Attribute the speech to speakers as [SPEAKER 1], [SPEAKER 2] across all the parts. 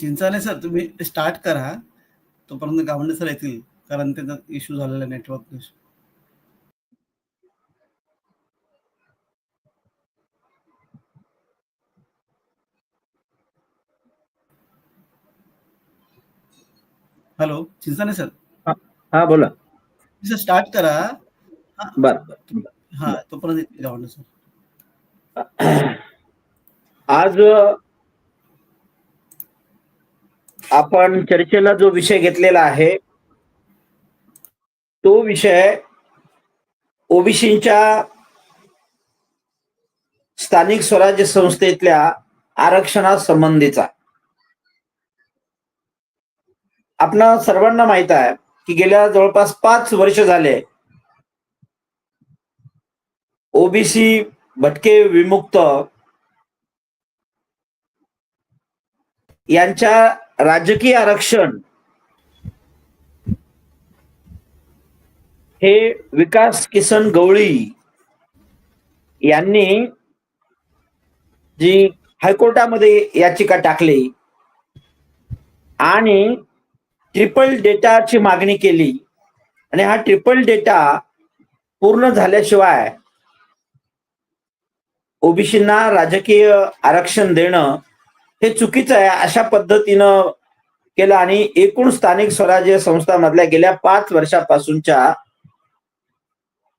[SPEAKER 1] चिंचाने sir तुम्ही start करा. तोपर्यंत गावंडे सर येतील कारण त्यांचा इश्यू झालेला नेटवर्क इश्यू हॅलो चिंचाने सर?
[SPEAKER 2] हा बोला.
[SPEAKER 1] सर स्टार्ट करा.
[SPEAKER 2] बर
[SPEAKER 1] हा तोपर्यंत गावंडे सर.
[SPEAKER 2] आज आपण चर्चेला जो विषय घेतलेला आहे तो विषय ओबीसीच्या स्थानिक स्वराज्य संस्थेतल्या आरक्षणा संबंधीचा. आपणा सर्वांना माहीत आहे की गेल्या जवळपास पाच वर्ष झाले ओबीसी भटके विमुक्त यांच्या राजकीय आरक्षण हे विकास किसन गवळी यांनी जी हायकोर्टामध्ये याचिका टाकली आणि ट्रिपल डेटाची मागणी केली. आणि हा ट्रिपल डेटा पूर्ण झाल्याशिवाय ओबीसींना राजकीय आरक्षण देणं हे चुकीचं आहे. अशा पद्धतीनं केलं आणि एकूण स्थानिक स्वराज्य संस्थांमधल्या गेल्या पाच वर्षापासूनच्या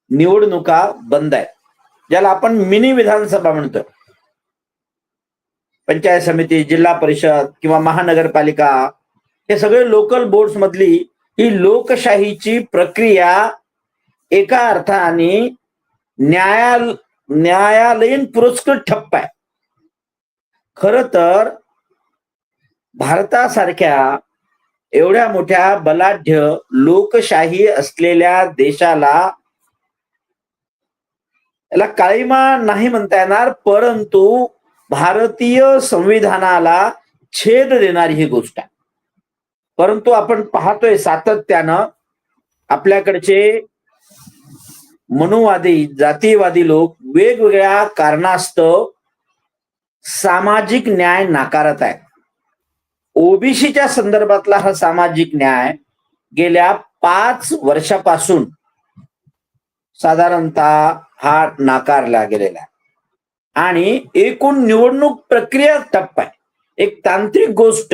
[SPEAKER 2] निवडणुका बंद आहेत. ज्याला आपण मिनी विधानसभा म्हणतो. पंचायत समिती जिल्हा परिषद किंवा महानगरपालिका हे सगळे लोकल बोर्ड मधली ही लोकशाहीची प्रक्रिया एका अर्थाने न्यायाल न्यायालयीन पुरस्कृत ठप्प आहे. खर तर भारतासारख्या एवढ्या मोठ्या बलाढ्य लोकशाही असलेल्या देशाला याला काळीमा नाही म्हणता येणार परंतु भारतीय संविधानाला छेद देणारी ही गोष्ट आहे. परंतु आपण पाहतोय सातत्यानं आपल्याकडचे मनुवादी जातीयवादी लोक वेगवेगळ्या कारणास्तव सामाजिक न्याय नाकारत आहे. ओबीसीच्या संदर्भातला हा सामाजिक न्याय गेल्या पाच वर्षापासून साधारणतः हा नाकारला गेलेला आहे. आणि एकूण निवडणूक प्रक्रिया टप्प आहे. एक तांत्रिक गोष्ट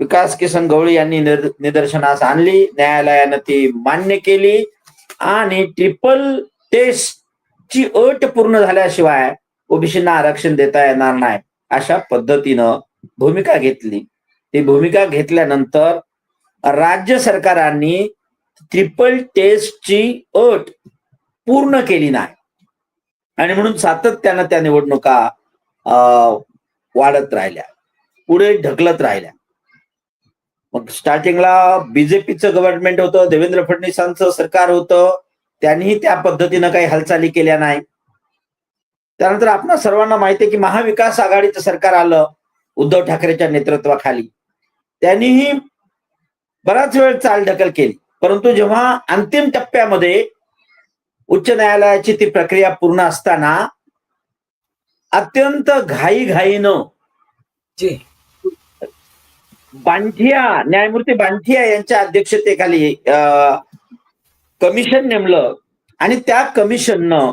[SPEAKER 2] विकास किसन गवळी यांनी निदर्शनास आणली न्यायालयानं ती मान्य केली आणि ट्रिपल टेस्ट ची अट पूर्ण झाल्याशिवाय ओबीसींना आरक्षण देता येणार नाही अशा पद्धतीनं भूमिका घेतली. ती भूमिका घेतल्यानंतर राज्य सरकारांनी ट्रिपल टेस्टची अट पूर्ण केली नाही. आणि म्हणून सातत्यानं त्या निवडणुका वाढत राहिल्या. पुढे ढकलत राहिल्या. मग स्टार्टिंगला बीजेपीचं गव्हर्नमेंट होतं देवेंद्र फडणवीसांचं सरकार होतं त्यांनीही त्या पद्धतीनं काही हालचाली केल्या नाही. त्यानंतर आपण सर्वांना माहिती आहे की महाविकास आघाडीचं सरकार आलं उद्धव ठाकरेच्या नेतृत्वाखाली. त्यांनीही बराच वेळ चालढकल केली. परंतु जेव्हा अंतिम टप्प्यामध्ये उच्च न्यायालयाची ती प्रक्रिया पूर्ण असताना अत्यंत घाई घाईनं बांठिया न्यायमूर्ती बांठिया यांच्या अध्यक्षतेखाली कमिशन नेमलं. आणि त्या कमिशननं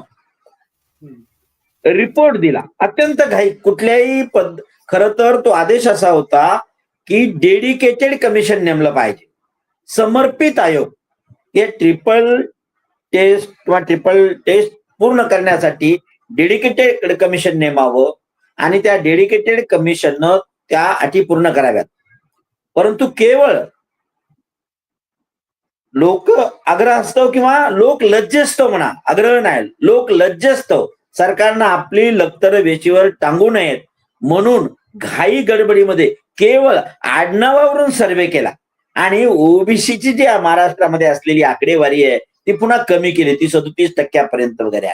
[SPEAKER 2] रिपोर्ट दिला. अत्यंत घाई. कुठल्याही पद खर तर तो आदेश असा होता की डेडिकेटेड कमिशन नेमलं पाहिजे. समर्पित आयोग. हे ट्रिपल टेस्ट किंवा ट्रिपल टेस्ट पूर्ण करण्यासाठी डेडिकेटेड कमिशन नेमावं आणि त्या डेडिकेटेड कमिशननं त्या अटी पूर्ण कराव्यात. परंतु केवळ लोक आग्रहस्तव किंवा लोक लज्जस्तव म्हणा आग्रह नाही लोक लज्जस्तव सरकारनं आपली लक्तर वेचीवर टांगू नयेत. म्हणून घाई गडबडीमध्ये केवळ आडनावावरून सर्वे केला. आणि ओबीसीची जी महाराष्ट्रामध्ये असलेली आकडेवारी आहे ती पुन्हा कमी केली. ती सदोतीस टक्क्यापर्यंत वगैरे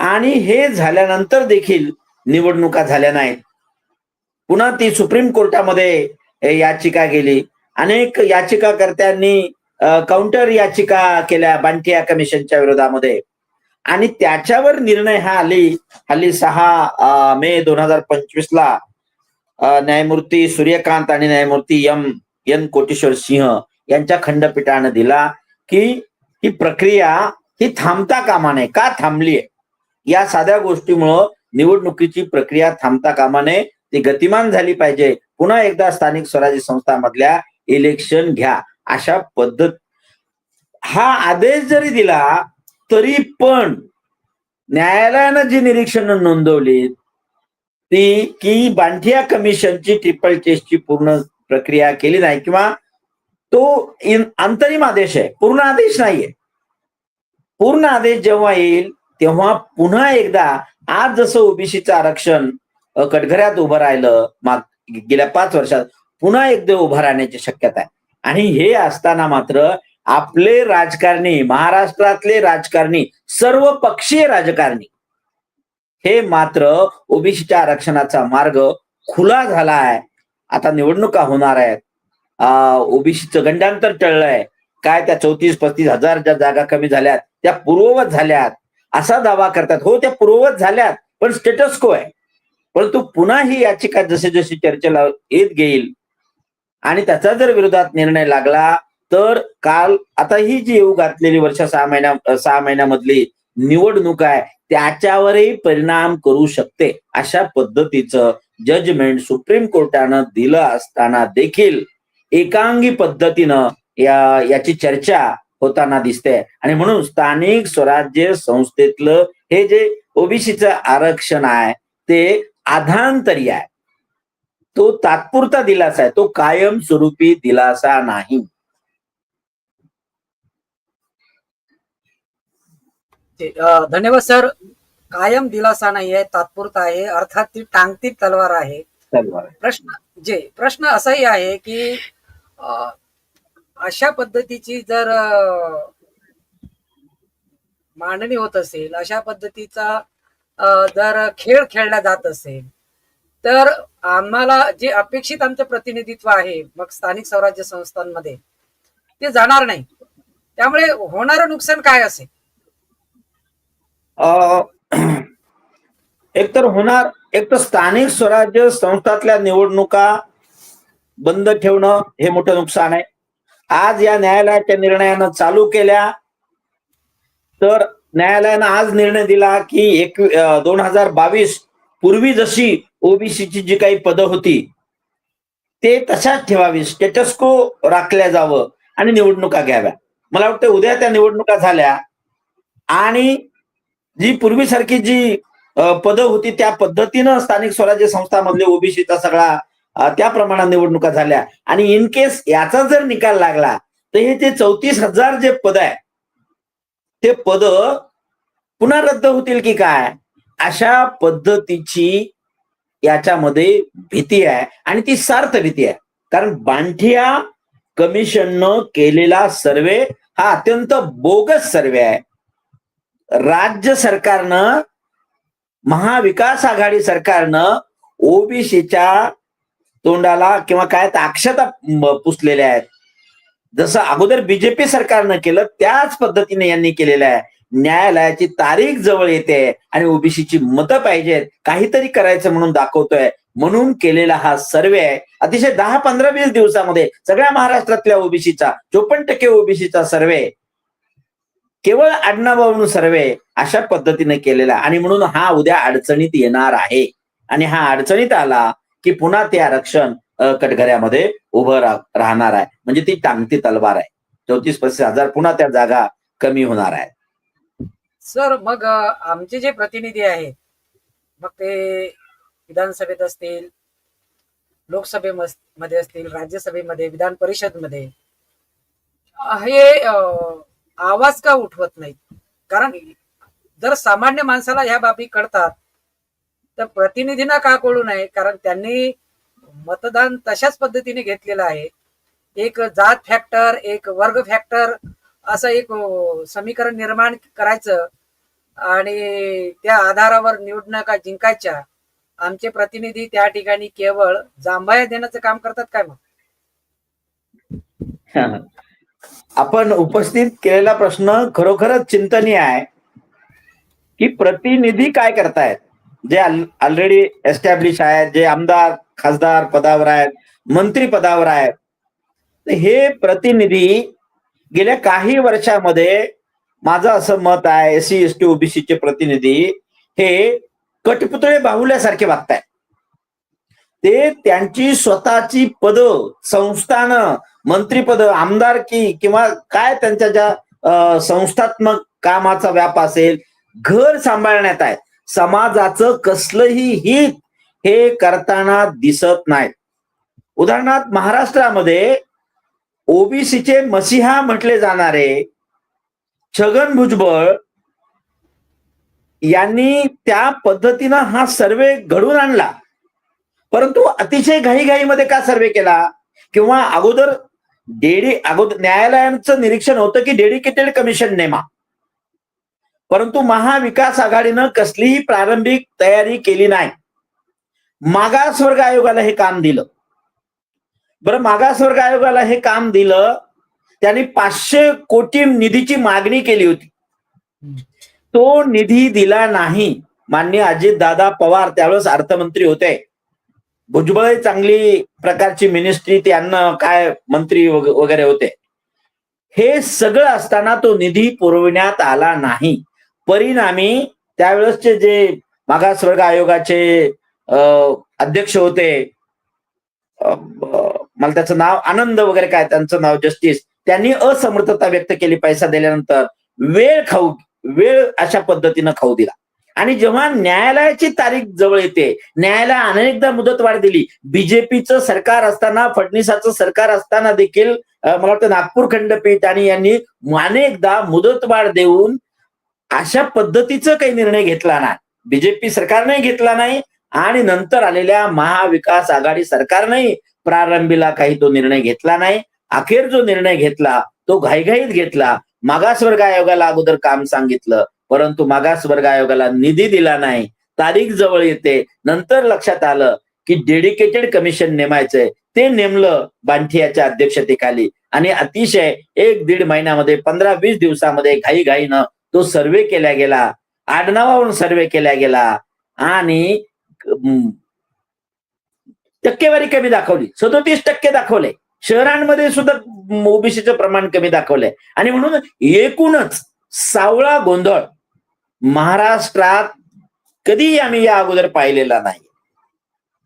[SPEAKER 2] आणि हे झाल्यानंतर देखील निवडणुका झाल्या नाहीत. पुन्हा ती सुप्रीम कोर्टामध्ये याचिका गेली. अनेक याचिकाकर्त्यांनी काउंटर याचिका केल्या बांटिया कमिशनच्या विरोधामध्ये. आणि त्याच्यावर निर्णय हा हल्ली हल्ली सहा मे दोन हजार पंचवीस ला न्यायमूर्ती सूर्यकांत आणि न्यायमूर्ती एम एन कोटेश्वर सिंह यांच्या खंडपीठानं दिला की ही प्रक्रिया ही थांबता कामा नये. का थांबली आहे? या साध्या गोष्टीमुळं निवडणुकीची प्रक्रिया थांबता कामा नये. ती गतिमान झाली पाहिजे. पुन्हा एकदा स्थानिक स्वराज्य संस्थांमधल्या इलेक्शन घ्या अशा पद्धत हा आदेश जरी दिला तरी पण न्यायालयानं जी निरीक्षण नोंदवली ती की बांठिया कमिशनची ट्रिपल टेस्टची पूर्ण प्रक्रिया केली नाही किंवा तो इन- अंतरिम आदेश आहे पूर्ण आदेश नाहीये. पूर्ण आदेश जेव्हा येईल तेव्हा पुन्हा एकदा आज जसं ओबीसीचं आरक्षण कटघऱ्यात उभं राहिलं माग गेल्या पाच वर्षात पुन्हा एकदा उभं राहण्याची शक्यता आहे. आणि हे असताना मात्र आपले राजकारणी महाराष्ट्रातले राजकारणी सर्व पक्षीय राजकारणी हे मात्र ओबीसीच्या आरक्षणाचा मार्ग खुला झाला आहे आता निवडणुका होणार आहेत. ओबीसीचं गंडांतर टळलंय. काय त्या चौतीस पस्तीस हजार ज्या जागा कमी झाल्यात त्या पूर्ववत झाल्यात. असा दावा करतात. हो त्या पूर्ववत झाल्यात पण स्टेटस को आहे. परंतु पुन्हा ही याचिका जसे जशी चर्चेला येत घेईल आणि त्याचा जर विरोधात निर्णय लागला तर काल आता ही जी येऊ घातलेली वर्ष सहा महिन्या सहा महिन्यामधली निवडणूक आहे त्याच्यावरही परिणाम करू शकते अशा पद्धतीचं जजमेंट सुप्रीम कोर्टानं दिलं असताना देखील एकांगी पद्धतीनं या याची चर्चा होताना दिसते. आणि म्हणून स्थानिक स्वराज्य संस्थेतलं हे जे ओबीसीचं आरक्षण आहे ते आधांतरी आहे. तो तात्पुरता दिलासा आहे तो कायमस्वरूपी दिलासा नाही
[SPEAKER 3] ते, अ, धन्यवाद सर. कायम दिलासा नाही आहे तात्पुरता आहे अर्थात ती टांगती तलवार आहे. प्रश्न जे प्रश्न असाही आहे की अशा पद्धतीची जर मांडणी होत असेल अशा पद्धतीचा जर खेळ खेळला जात असेल तर आम्हाला जे अपेक्षित आमचं प्रतिनिधित्व आहे मग स्थानिक स्वराज्य संस्थांमध्ये ते जाणार नाही. त्यामुळे होणारं नुकसान काय असेल?
[SPEAKER 2] अ, एक तर होणार एक तर स्थानिक स्वराज्य संस्थातल्या निवडणुका बंद ठेवणं हे मोठं नुकसान आहे. आज या न्यायालयाच्या निर्णयानं चालू केल्या तर न्यायालयानं आज निर्णय दिला की एक दोन हजार बावीस पूर्वी जशी ओबीसीची जी काही पदं होती ते तशाच ठेवावी स्टेटस को राखल्या जावं आणि निवडणुका घ्याव्या. मला वाटतं उद्या त्या निवडणुका झाल्या आणि जी पूर्वीसारखी जी पद होती त्या पद्धतीनं स्थानिक स्वराज्य संस्थामधले ओबीसीचा सगळा त्या प्रमाणात निवडणुका झाल्या. आणि इन केस याचा जर निकाल लागला तर हे जे चौतीस हजार जे पद आहे ते पद पुन्हा रद्द होतील की काय? अशा पद्धतीची याच्यामध्ये भीती आहे आणि ती सार्थ भीती आहे. कारण बांठिया कमिशननं केलेला सर्वे हा अत्यंत बोगस सर्वे आहे. राज्य सरकारनं महाविकास आघाडी सरकारनं ओबीसीच्या तोंडाला किंवा काय अक्षता पुसलेल्या आहेत. जसं अगोदर बीजेपी सरकारनं केलं त्याच पद्धतीने यांनी केलेलं आहे. न्यायालयाची तारीख जवळ येते आणि ओबीसीची मतं पाहिजेत काहीतरी करायचं म्हणून दाखवतोय. म्हणून केलेला हा सर्वे आहे. अतिशय दहा पंधरा वीस दिवसामध्ये सगळ्या महाराष्ट्रातल्या ओबीसीचा चोपन्न टक्के ओबीसीचा सर्वे केवळ आडनावावरून सर्वे अशा पद्धतीने केलेला आणि म्हणून हा उद्या अडचणीत येणार आहे. आणि हा अडचणीत आला की पुन्हा ते आरक्षण कटघऱ्यामध्ये उभं राहणार आहे. म्हणजे ती टांगती तलवार आहे. चौतीस पस्तीस हजार पुन्हा त्या जागा कमी होणार आहेत
[SPEAKER 3] सर मग आमचे जे प्रतिनिधी आहेत मग ते विधानसभेत असतील लोकसभेमध्ये असतील राज्यसभेमध्ये विधान परिषदमध्ये मध्ये हे आवाज का उठवत नाहीत? कारण जर सामान्य माणसाला ह्या बाबी कळतात तर प्रतिनिधींना का कळू नये? कारण त्यांनी मतदान तशाच पद्धतीने घेतलेलं आहे. एक जात फॅक्टर एक वर्ग फॅक्टर असं एक समीकरण निर्माण करायचं आणि त्या आधारावर निवडणुका जिंकायच्या. आमचे प्रतिनिधी त्या ठिकाणी केवळ जांभाया देण्याचं काम करतात काय मग?
[SPEAKER 2] आपण उपस्थित केलेला प्रश्न खरोखरच चिंतनीय आहे. की प्रतिनिधी काय करतायत? जे ऑलरेडी एस्टॅब्लिश आहेत जे आमदार खासदार पदावर आहेत मंत्री पदावर आहेत. हे प्रतिनिधी गेल्या काही वर्षामध्ये माझं असं मत आहे एस सी एस टी ओबीसीचे प्रतिनिधी हे कटपुतळे बाहुल्यासारखे वागतायत. ते त्यांची स्वतःची पद संस्थानं मंत्रीपद आमदारकी किंवा काय त्यांच्या ज्या अं, संस्थात्मक कामाचा व्याप असेल घर सांभाळण्यात आहे. समाजाचं कसलंही हित हे करताना दिसत नाही. उदाहरणार्थ महाराष्ट्रामध्ये ओबीसीचे मसिहा म्हटले जाणारे छगन भुजबळ यांनी त्या पद्धतीनं हा सर्वे घडून आणला. परंतु अतिशय घाईघाईमध्ये का सर्वे केला? किंवा अगोदर डेडी अगोदर न्यायालयांचं निरीक्षण होतं की डेडिकेटेड कमिशन नेमा. परंतु महाविकास आघाडीनं कसलीही प्रारंभिक तयारी केली नाही. मागासवर्ग आयोगाला हे काम दिलं. बरं मागासवर्ग आयोगाला हे काम दिलं त्यांनी पाचशे कोटी निधीची मागणी केली होती. तो निधी दिला नाही. मान्य अजित दादा पवार त्यावेळेस अर्थमंत्री होते. भुजबळ चांगली प्रकारची मिनिस्ट्री त्यांना काय मंत्री वगैरे होते. हे सगळं असताना तो निधी पुरविण्यात आला नाही. परिणामी त्यावेळेसचे जे मागासवर्ग आयोगाचे अध्यक्ष होते मला त्याचं नाव आनंद वगैरे काय त्यांचं नाव जस्टिस त्यांनी असमर्थता व्यक्त केली पैसा दिल्यानंतर वेळ खाऊ वेळ अशा पद्धतीनं खाऊ दिला. आणि जेव्हा न्यायालयाची तारीख जवळ येते न्यायालय अनेकदा मुदतवाढ दिली. बीजेपीचं सरकार असताना फडणवीसाचं सरकार असताना देखील मला वाटतं नागपूर खंडपीठ आणि यांनी अनेकदा मुदतवाढ देऊन अशा पद्धतीचं काही निर्णय घेतला नाही. बीजेपी सरकारने घेतला नाही आणि नंतर आलेल्या महाविकास आघाडी सरकारनेही प्रारंभीला काही तो निर्णय घेतला नाही. अखेर जो निर्णय घेतला तो घाईघाईत घेतला. मागासवर्ग आयोगाला अगोदर काम सांगितलं. परंतु मागासवर्ग आयोगाला निधी दिला नाही. तारीख जवळ येते. नंतर लक्षात आलं की डेडिकेटेड कमिशन नेमायचंय. ते नेमलं बांठियाच्या अध्यक्षतेखाली. आणि अतिशय एक दीड महिन्यामध्ये पंधरा वीस दिवसामध्ये घाईघाईनं तो सर्वे केला गेला. आडनावावरून सर्वे केला गेला. आणि टक्केवारी कमी दाखवली. सदोतीस टक्के दाखवले. शहरांमध्ये सुद्धा ओबीसीचं प्रमाण कमी दाखवलंय. आणि म्हणून एकूणच सावळा गोंधळ महाराष्ट्रात कधीही आम्ही या अगोदर पाहिलेला नाही.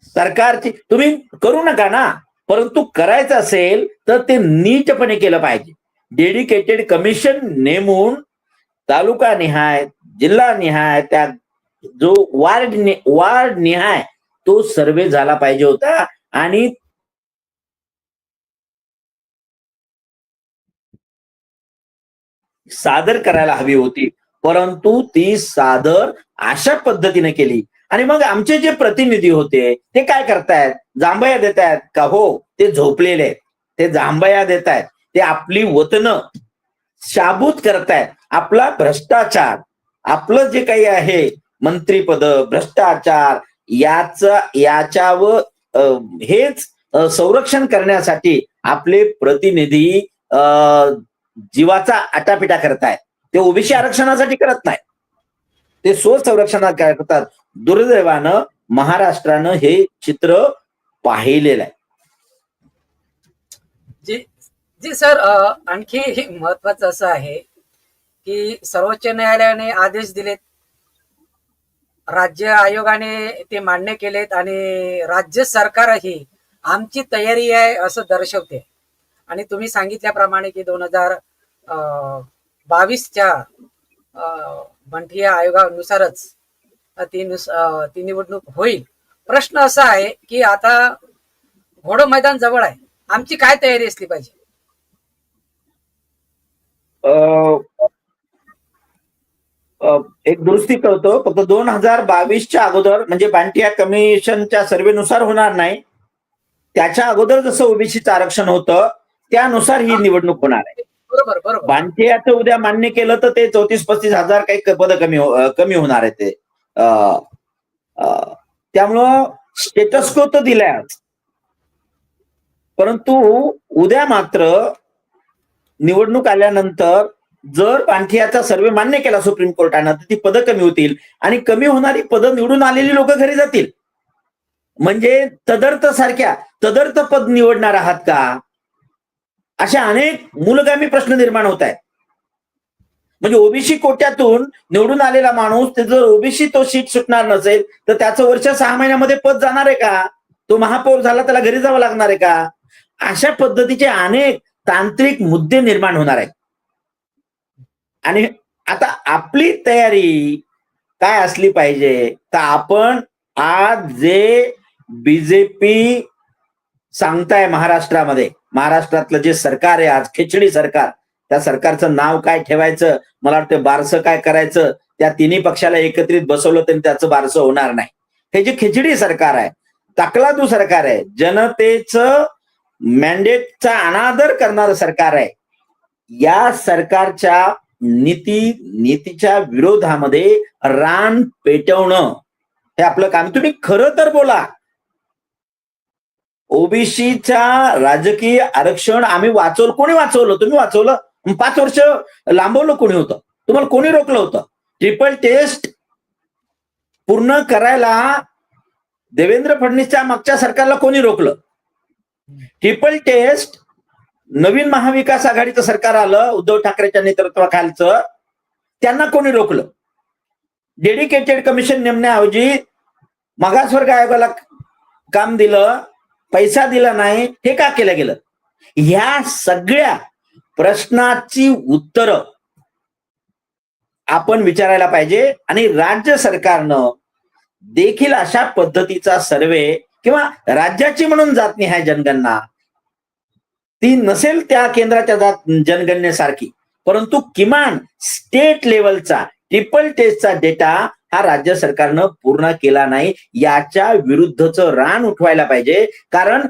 [SPEAKER 2] सरकारची तुम्ही करू नका ना. परंतु करायचं असेल तर ते नीटपणे केलं पाहिजे. डेडिकेटेड कमिशन नेमून तालुका निहाय जिल्हा निहाय त्या जो वार्ड नि- वार्ड निहाय तो सर्वे झाला पाहिजे होता. आणि सादर करायला हवी होती. परंतु ती सादर अशा पद्धतीने केली. आणि मग आमचे जे प्रतिनिधी होते ते काय करतायत? जांभया देत आहेत का? हो ते झोपलेले आहेत. ते जांभया देत आहेत ते आपली वतनं शाबूत करतायत. आपला भ्रष्टाचार आपलं जे काही आहे मंत्रीपद भ्रष्टाचार याच याच्यावर हेच संरक्षण करण्यासाठी आपले प्रतिनिधी जीवाचा आटापिटा करतायत. ते ओबीसी आरक्षणासाठी करत नाही. ते स्वसंरक्षणात करतात? दुर्दैवानं महाराष्ट्रानं हे चित्र पाहिलेलं आहे.
[SPEAKER 3] जी जी सर आणखी महत्वाचं असं आहे की सर्वोच्च न्यायालयाने आदेश दिलेत. राज्य आयोगाने ते मान्य केलेत आणि राज्य सरकारही आमची तयारी आहे असं दर्शवते. आणि तुम्ही सांगितल्याप्रमाणे की दोन हजार बावीसच्या बंठिया आयोगानुसारच ती नुस ती निवडणूक होईल. प्रश्न असा आहे की आता घोडो मैदान जवळ आहे. आमची काय तयारी असली पाहिजे?
[SPEAKER 2] एक दुरुस्ती करतो. फक्त दोन हजार बावीसच्या अगोदर म्हणजे बांटिया कमिशनच्या सर्वेनुसार होणार नाही. त्याच्या अगोदर जसं ओबीसीचं आरक्षण होतं त्यानुसार ही निवडणूक होणार आहे.
[SPEAKER 3] बरोबर बरोबर.
[SPEAKER 2] उद्या मान्य केलं तर ते चौतीस पस्तीस हजार काही पद कमी हो- कमी होणार आहे ते. अं, त्यामुळं स्टेटस्को तर दिलाय परंतु उद्या मात्र निवडणूक आल्यानंतर जर पांठियाचा सर्वे मान्य केला सुप्रीम कोर्टानं तर ती पदं कमी होतील आणि कमी होणारी पदं निवडून आलेली लोक घरी जातील. म्हणजे तदर्थ सारख्या तदर्थ पद निवडणार आहात का? अशा अनेक मूलगामी प्रश्न निर्माण होत आहेत. म्हणजे ओबीसी कोट्यातून निवडून आलेला माणूस ते जर ओबीसी तो सीट सुटणार नसेल तर त्याचं वर्ष सहा महिन्यामध्ये पद जाणार आहे का? तो महापौर झाला त्याला घरी जावं लागणार आहे का? अशा पद्धतीचे अनेक तांत्रिक मुद्दे निर्माण होणार आहेत. आणि आता आपली तयारी काय असली पाहिजे? तर आपण आज जे बीजेपी सांगताय महाराष्ट्रामध्ये महाराष्ट्रातलं जे सरकार आहे आज खिचडी सरकार त्या सरकारचं नाव काय ठेवायचं? मला वाटतं बारसं काय करायचं? त्या तिन्ही पक्षाला एकत्रित बसवलं तरी त्याचं बारसं होणार नाही. हे जे खिचडी सरकार आहे तकलादू सरकार आहे जनतेचं मॅन्डेटचा अनादर करणारं सरकार आहे. या सरकारच्या नीती नीतीच्या विरोधामध्ये रान पेटवणं हे आपलं काम तुम्ही खरं तर बोला ओबीसीच्या राजकीय आरक्षण आम्ही वाचवलं. कोणी वाचवलं? तुम्ही वाचवलं? पाच वर्ष लांबवलं कोणी होतं? तुम्हाला कोणी रोखलं होतं? ट्रिपल टेस्ट पूर्ण करायला देवेंद्र फडणवीसच्या मागच्या सरकारला कोणी रोखलं? ट्रिपल टेस्ट नवीन महाविकास आघाडीचं सरकार आलं उद्धव ठाकरेच्या नेतृत्वाखालचं त्यांना कोणी रोखलं? डेडिकेटेड कमिशन नेमण्याऐवजी मागासवर्ग आयोगाला काम दिलं पैसा दिला नाही हे का केलं गेलं? ह्या सगळ्या प्रश्नाची उत्तरं आपण विचारायला पाहिजे. आणि राज्य सरकारनं देखील अशा पद्धतीचा सर्वे किंवा राज्याची म्हणून जात नाही आहे जनगणना. ती नसेल त्या केंद्राच्या जात जनगणनेसारखी. परंतु किमान स्टेट लेवलचा ट्रिपल टेस्टचा डेटा हा राज्य सरकारनं पूर्ण केला नाही याच्या विरुद्धचं रान उठवायला पाहिजे. कारण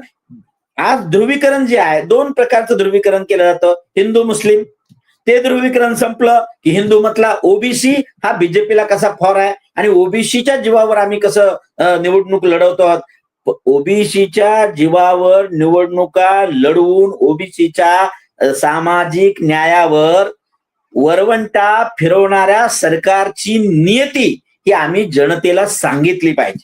[SPEAKER 2] आज ध्रुवीकरण जे आहे दोन प्रकारचं ध्रुवीकरण केलं जातं. हिंदू मुस्लिम. ते ध्रुवीकरण संपलं की हिंदू मतला ओबीसी हा बीजेपीला कसा फॉर आहे? आणि ओबीसीच्या जीवावर आम्ही कसं निवडणूक लढवतो आहोत? ओबीसीच्या जीवावर निवडणुका लढवून ओबीसीच्या सामाजिक न्यायावर वरवंटा फिरवणाऱ्या सरकारची नियती ही आम्ही जनतेला सांगितली पाहिजे.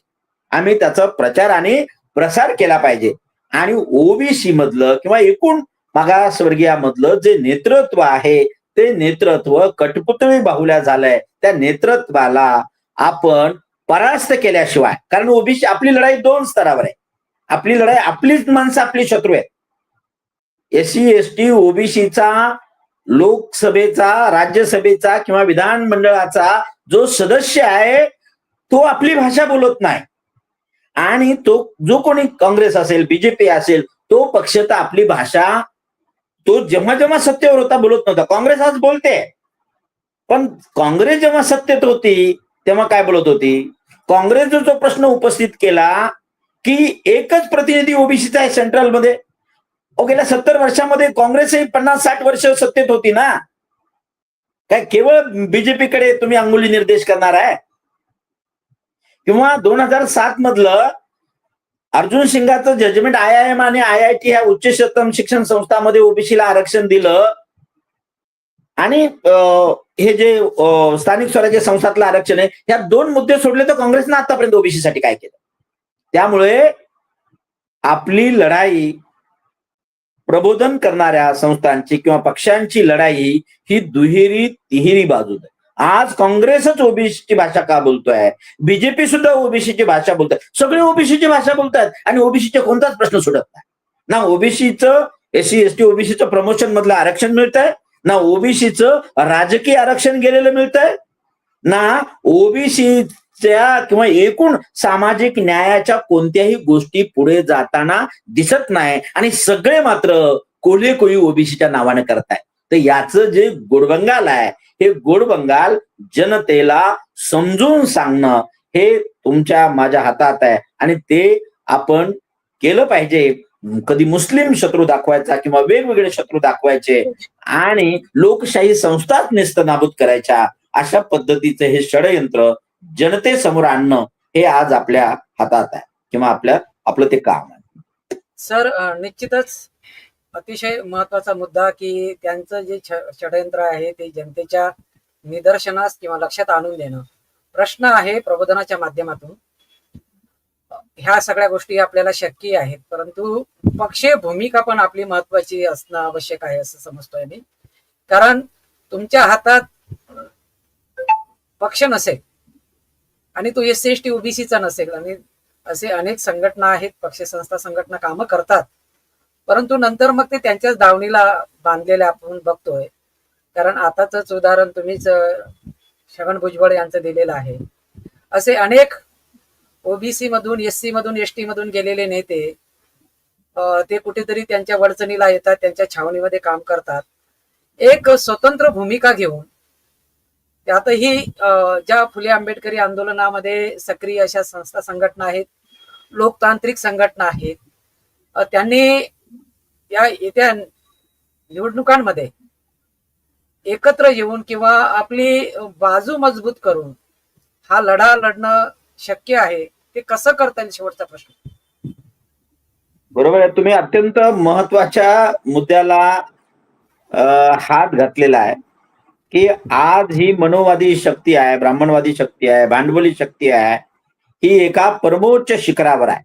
[SPEAKER 2] आम्ही त्याचा प्रचार आणि प्रसार केला पाहिजे. आणि ओबीसी मधलं किंवा एकूण मागासवर्गीयामधलं जे नेतृत्व आहे ते नेतृत्व कटपुतळी बाहुल्या झालंय. त्या नेतृत्वाला आपण परास्त केल्याशिवाय कारण ओबीसी आपली लढाई दोन स्तरावर आहे. आपली लढाई आपलीच माणसं आपली शत्रू आहेत. एससी एस टी ओबीसीचा लोकसभेचा राज्यसभेचा किंवा विधानमंडळाचा जो सदस्य आहे तो आपली भाषा बोलत नाही. आणि तो जो कोणी काँग्रेस असेल बीजेपी असेल तो पक्ष तर आपली भाषा तो जेव्हा जेव्हा सत्तेवर होता बोलत नव्हता. काँग्रेस आज बोलते. पण काँग्रेस जेव्हा सत्तेत होती तेव्हा काय बोलत होती? काँग्रेसने जो प्रश्न उपस्थित केला की एकच प्रतिनिधी ओबीसीचा आहे सेंट्रलमध्ये मध्ये. गेल्या सत्तर वर्षामध्ये काँग्रेस ही पन्नास साठ वर्ष सत्तेत होती ना? काय केवळ बीजेपीकडे तुम्ही अंगुली निर्देश करणार आहे? किंवा दोन हजार सात मधलं अर्जुन सिंगाचं जजमेंट आय आय एम आणि आय आय टी ह्या उच्चतम शिक्षण संस्थामध्ये ओबीसीला आरक्षण दिलं. आणि हे जे स्थानिक स्वराज्य संस्थातलं आरक्षण आहे ह्या दोन मुद्दे सोडले तर काँग्रेसनं आतापर्यंत ओबीसी साठी काय केलं? त्यामुळे आपली लढाई प्रबोधन करणाऱ्या संस्थांची किंवा पक्षांची लढाई ही दुहेरी तिहेरी बाजू आहे. आज काँग्रेसच ओबीसीची भाषा का बोलतोय? बीजेपी सुद्धा ओबीसीची भाषा बोलतोय. सगळे ओबीसीची भाषा बोलतात आणि ओबीसीचे कोणताच प्रश्न सुटत नाही. ना ओबीसीचं एससी एस टी ओबीसीचं प्रमोशन मधलं आरक्षण मिळत आहे ना ओबीसीचं राजकीय आरक्षण गेलेलं मिळत आहे ना त्या किंवा एकूण सामाजिक न्यायाच्या कोणत्याही गोष्टी पुढे जाताना दिसत नाही आणि सगळे मात्र कोळी कोळी ओबीसीच्या नावाने करताय तर याचं जे गोडबंगाल आहे हे गोडबंगाल जनतेला समजून सांगणं हे तुमच्या माझ्या हातात आहे आणि ते आपण केलं पाहिजे. कधी मुस्लिम शत्रू दाखवायचा किंवा वेगवेगळे शत्रू दाखवायचे आणि लोकशाही संस्थाच नेस्तनाबूत करायच्या अशा पद्धतीचं हे षडयंत्र जनतेसमोर आणणं हे आज आपल्या हातात आहे किंवा आपल्या आपलं ते काम आहे.
[SPEAKER 3] सर निश्चितच अतिशय महत्त्वाचा मुद्दा की त्यांचं जे षडयंत्र आहे ते जनतेच्या निदर्शनास किंवा लक्षात आणून देणं. प्रश्न आहे प्रबोधनाच्या माध्यमातून. ह्या सगळ्या गोष्टी आपल्याला शक्य आहेत परंतु पक्षीय भूमिका पण आपली महत्वाची असणं आवश्यक आहे असं समजतोय मी. कारण तुमच्या हातात पक्ष नसेल आणि तो एस सी एस टी ओबीसीचा नसेल. आणि असे अनेक संघटना आहेत पक्ष संस्था संघटना कामं करतात. परंतु नंतर मग ते त्यांच्याच दावणीला बांधलेले आपण बघतोय. कारण आताच उदाहरण तुम्हीच छगन भुजबळ यांचं दिलेलं आहे. असे अनेक ओबीसी मधून एस सी मधून एस टी मधून गेलेले नेते ते कुठेतरी त्यांच्या वडचणीला येतात त्यांच्या छावणीमध्ये काम करतात. एक स्वतंत्र भूमिका घेऊन त्यातही ज्या फुले आंबेडकरी आंदोलनामध्ये सक्रिय अशा संस्था संघटना आहेत लोकतांत्रिक संघटना आहेत त्यांनी या येत्या निवडणुकांमध्ये एकत्र येऊन किंवा आपली बाजू मजबूत करून हा लढा लढणं शक्य आहे ते कसं करता येईल शेवटचा प्रश्न?
[SPEAKER 2] बरोबर आहे. तुम्ही अत्यंत महत्त्वाच्या मुद्द्याला हात घातलेला आहे. की आज ही मनोवादी शक्ती आहे ब्राह्मणवादी शक्ती आहे भांडवली शक्ती आहे ही एका परमोच्च शिखरावर आहे.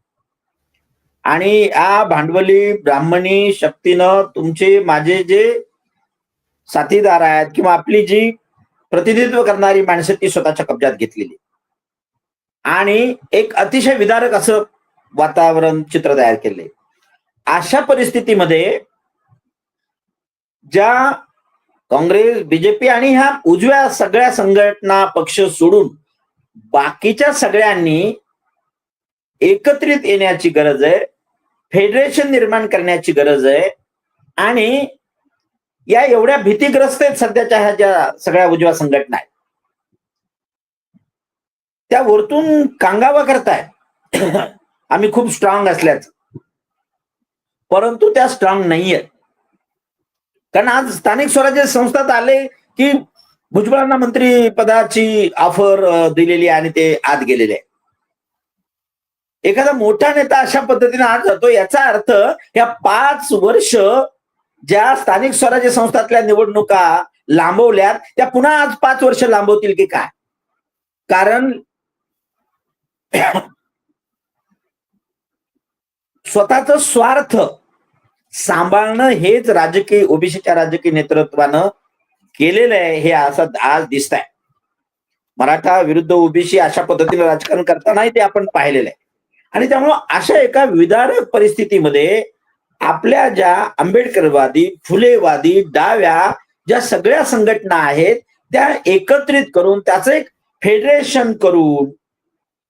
[SPEAKER 2] आणि या भांडवली ब्राह्मणी शक्तीनं तुमचे माझे जे साथीदार आहेत किंवा आपली जी प्रतिनिधित्व करणारी माणसं ती स्वतःच्या कब्जात घेतलेली. आणि एक अतिशय विदारक असं वातावरण चित्र तयार केले अशा परिस्थितीमध्ये ज्या काँग्रेस बीजेपी आणि ह्या उजव्या सगळ्या संघटना पक्ष सोडून बाकीच्या सगळ्यांनी एकत्रित येण्याची गरज आहे फेडरेशन निर्माण करण्याची गरज आहे आणि या एवढ्या भीतीग्रस्त आहेत सध्याच्या ह्या ज्या सगळ्या उजव्या संघटना आहेत. त्या वरतून कांगावा करताय. आम्ही खूप स्ट्रॉंग असल्याच. परंतु त्या स्ट्रॉंग नाहीयेत. कारण आज स्थानिक स्वराज्य संस्थात आले की भुजबळांना मंत्री पदाची ऑफर दिलेली आहे आणि ते आत गेलेले आहे. एखादा मोठा नेता अशा पद्धतीने आज जातो याचा अर्थ या पाच वर्ष ज्या स्थानिक स्वराज्य संस्थातल्या निवडणुका लांबवल्यात त्या पुन्हा आज पाच वर्ष लांबवतील की काय कारण स्वतःच स्वार्थ सांभाळणं हेच राजकीय ओबीसीच्या राजकीय नेतृत्वानं केलेलं आहे हे असं आज दिसत आहे मराठा विरुद्ध ओबीसी अशा पद्धतीने राजकारण करतानाही ते आपण पाहिलेलं आहे. आणि त्यामुळं अशा एका विदारक परिस्थितीमध्ये आपल्या ज्या आंबेडकरवादी फुलेवादी डाव्या ज्या सगळ्या संघटना आहेत त्या एकत्रित करून त्याचं एक फेडरेशन करून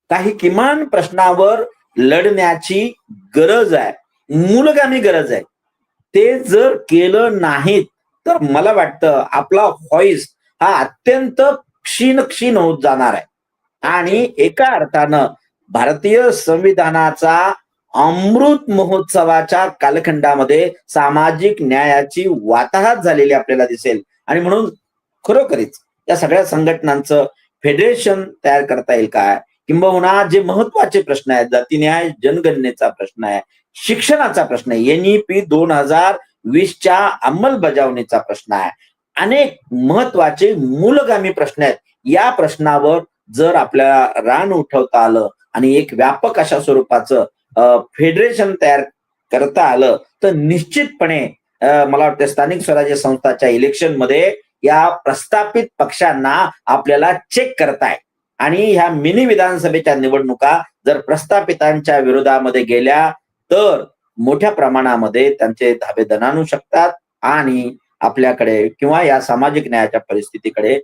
[SPEAKER 2] काही किमान प्रश्नावर लढण्याची गरज आहे. मूलगामी गरज आहे. ते जर केलं नाहीत तर मला वाटतं आपला व्हॉइस हा अत्यंत क्षीण क्षीण होत जाणार आहे. आणि एका अर्थानं भारतीय संविधानाचा अमृत महोत्सवाच्या कालखंडामध्ये सामाजिक न्यायाची वाताहत झालेली आपल्याला दिसेल. आणि म्हणून खरोखरीच या सगळ्या संघटनांचं फेडरेशन तयार करता येईल काय? किंबहुना जे महत्त्वाचे प्रश्न आहेत जातीन्याय जनगणनेचा प्रश्न आहे शिक्षणाचा प्रश्न आहे. एनईपी दोन हजार वीसच्या अंमलबजावणीचा प्रश्न आहे. अनेक महत्त्वाचे मूलगामी प्रश्न आहेत. या प्रश्नावर जर आपल्याला रान उठवता आलं आणि एक व्यापक अशा स्वरूपाचं फेडरेशन तयार करता आलं तर निश्चितपणे मला वाटतं स्थानिक स्वराज्य संस्थाच्या इलेक्शनमध्ये या प्रस्थापित पक्षांना आपल्याला चेक करताय आणि ह्या मिनी विधानसभेच्या निवडणुका जर प्रस्थापितांच्या विरोधामध्ये गेल्या तर मोठ्या प्रमाणामध्ये त्यांचे धाबे दणानू शकतात आणि आपल्याकडे किंवा या सामाजिक न्यायाच्या परिस्थितीकडे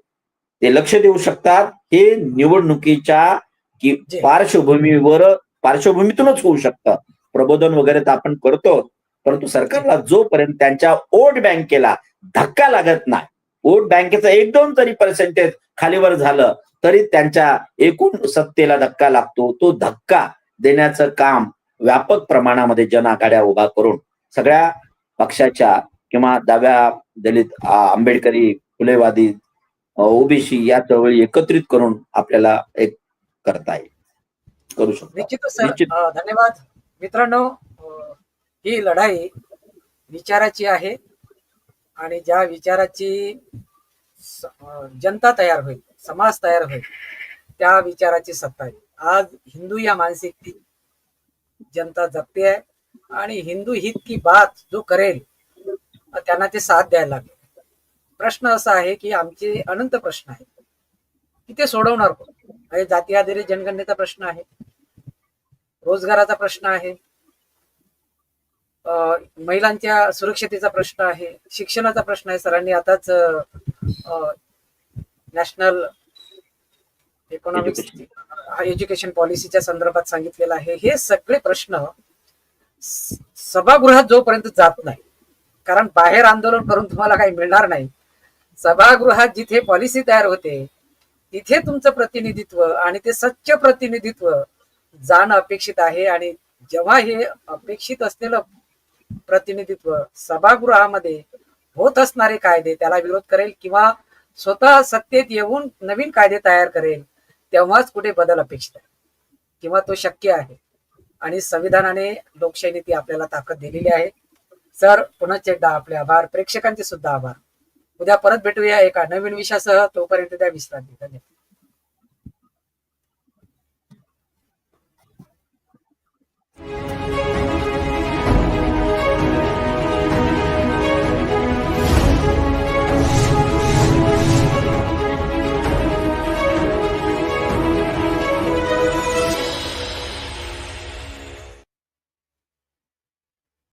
[SPEAKER 2] ते लक्ष देऊ शकतात हे निवडणुकीच्या की. पार्श्वभूमीवर पार्श्वभूमीतूनच होऊ शकतं प्रबोधन वगैरे तर आपण करतो परंतु सरकारला जोपर्यंत त्यांच्या वोट बँकेला धक्का लागत नाही वोट बँकेचं एक दोन तरी पर्सेंटेज खालीवर झालं तरी त्यांच्या एकूण सत्तेला धक्का लागतो तो धक्का देण्याचं काम व्यापक प्रमाणामध्ये जन आघाड्या उभा करून सगळ्या पक्षाच्या किंवा डाव्या दलित आंबेडकरी फुलेवादी ओबीसी या चळवळी एकत्रित करून आपल्याला एक करता येईल. करू शकतो. निश्चित.
[SPEAKER 3] धन्यवाद. मित्रांनो ही लढाई विचाराची आहे आणि ज्या विचाराची जनता तयार होईल समाज तयार होईल त्या विचाराची सत्ता आहे. आज हिंदू या मानसिकते जनता जगते आहे आणि हिंदू हित की बात जो करेल त्यांना ते साथ द्यायला लागले. प्रश्न असा आहे की आमचे अनंत प्रश्न आहेत. की ते सोडवणार कोण? म्हणजे जाती आधारित जनगणनेचा प्रश्न आहे. रोजगाराचा प्रश्न आहे. महिलांच्या सुरक्षतेचा प्रश्न आहे. शिक्षणाचा प्रश्न आहे. सरांनी आताच नॅशनल इकॉनॉमिक्स एज्युकेशन पॉलिसीच्या संदर्भात सांगितलेलं आहे. हे सगळे प्रश्न सभागृहात जोपर्यंत जात नाही कारण बाहेर आंदोलन करून तुम्हाला काही मिळणार नाही सभागृहात जिथे पॉलिसी तयार होते तिथे तुमचं प्रतिनिधित्व आणि ते सच्च प्रतिनिधित्व जाणं अपेक्षित आहे. आणि जेव्हा हे अपेक्षित असलेलं प्रतिनिधित्व सभागृहामध्ये होत असणारे कायदे त्याला विरोध करेल किंवा स्वतः सत्तेत येऊन नवीन कायदे तयार करेल तेव्हाच कुठे बदल अपेक्षित आहे. किंवा तो शक्य आहे. आणि संविधानाने लोकशाहीने ती आपल्याला ताकद दिलेली आहे. सर पुन्हा एकदा आपले आभार. प्रेक्षकांचे सुद्धा आभार. उद्या परत भेटूया एका नवीन विषयासह. तोपर्यंत त्या विश्रांती. धन्यवाद.